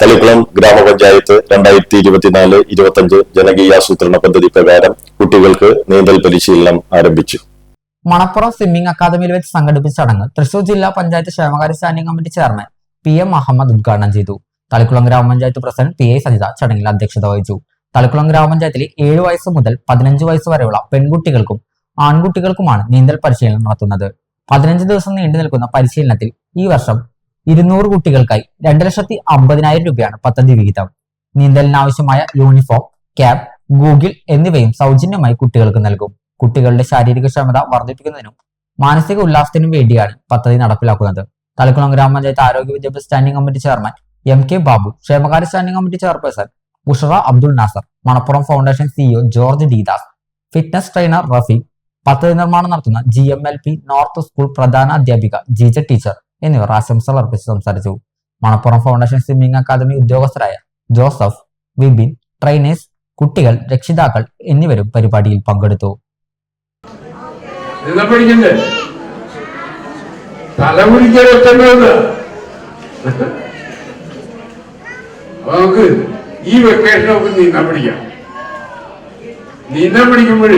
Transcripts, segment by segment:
തളിക്കുളം ഗ്രാമപഞ്ചായത്ത് രണ്ടായിരത്തി ഇരുപത്തിനാല് ഇരുപത്തഞ്ച് ജനകീയാസൂത്രണ പദ്ധതി പ്രകാരം കുട്ടികൾക്ക് നീന്തൽ പരിശീലനം ആരംഭിച്ചു. മണപ്പുറം സ്വിമ്മിംഗ് അക്കാദമിയിൽ വെച്ച് സംഘടിപ്പിച്ച ചടങ്ങ് തൃശൂർ ജില്ലാ പഞ്ചായത്ത് ക്ഷേമകാര്യ standing committee chairman P M Ahammed ഉദ്ഘാടനം ചെയ്തു. തളിക്കുളം ഗ്രാമപഞ്ചായത്ത് പ്രസിഡന്റ് പി എ സജിത ചടങ്ങിൽ അധ്യക്ഷത വഹിച്ചു. തളിക്കുളം ഗ്രാമപഞ്ചായത്തിലെ ഏഴ് വയസ്സ് മുതൽ പതിനഞ്ച് വയസ്സ് വരെയുള്ള പെൺകുട്ടികൾക്കും ആൺകുട്ടികൾക്കുമാണ് നീന്തൽ പരിശീലനം നടത്തുന്നത്. പതിനഞ്ച് ദിവസം നീണ്ടു നിൽക്കുന്ന പരിശീലനത്തിൽ ഈ വർഷം ഇരുന്നൂറ് കുട്ടികൾക്കായി രണ്ട് ലക്ഷത്തി അമ്പതിനായിരം രൂപയാണ് പദ്ധതി വിഹിതം. നീന്തലിനാവശ്യമായ യൂണിഫോം ക്യാബ് ഗൂഗിൾ എന്നിവയും സൗജന്യമായി കുട്ടികൾക്ക് നൽകും. കുട്ടികളുടെ ശാരീരിക ക്ഷമത വർദ്ധിപ്പിക്കുന്നതിനും മാനസിക ഉല്ലാസത്തിനും വേണ്ടിയാണ് പദ്ധതി നടപ്പിലാക്കുന്നത്. തലക്കുളം ഗ്രാമപഞ്ചായത്ത് ആരോഗ്യ വിദ്യാഭ്യാസ standing committee chairman M K Babu ക്ഷേമകാര്യ standing committee chairperson Bushara Abdul Nasar Manappuram foundation CEO George ദീദാസ് fitness trainer Rafeeq പദ്ധതി നിർമ്മാണം നടത്തുന്ന G M L P north school പ്രധാന അധ്യാപിക ജീജ ടീച്ചർ എന്നിവർ ആശംസകൾ അർപ്പിച്ച് സംസാരിച്ചു. മണപ്പുറം ഫൗണ്ടേഷൻ സ്വിമ്മിംഗ് അക്കാദമി ഉദ്യോഗസ്ഥരായ ജോസഫ് വിബിൻ ട്രെയിനേഴ്സ് കുട്ടികൾ രക്ഷിതാക്കൾ എന്നിവരും പരിപാടിയിൽ പങ്കെടുത്തു. നമുക്ക് ഈ വെക്കേഷൻ നമുക്ക് നീന്താൻ പഠിക്കാം നീന്താൻ പഠിക്കുമ്പോൾ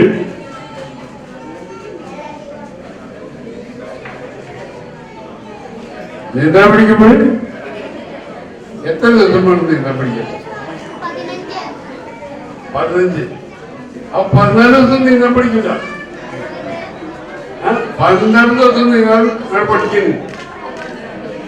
என்ன படிக்கும் எத்தனை வருஷமா இருந்து என்ன படிக்க? பதினஞ்சு. அவ பதினாலு வருஷம் நீ என்ன படிக்கல பன்னெண்டு வருஷம் நீ படிக்கணும்.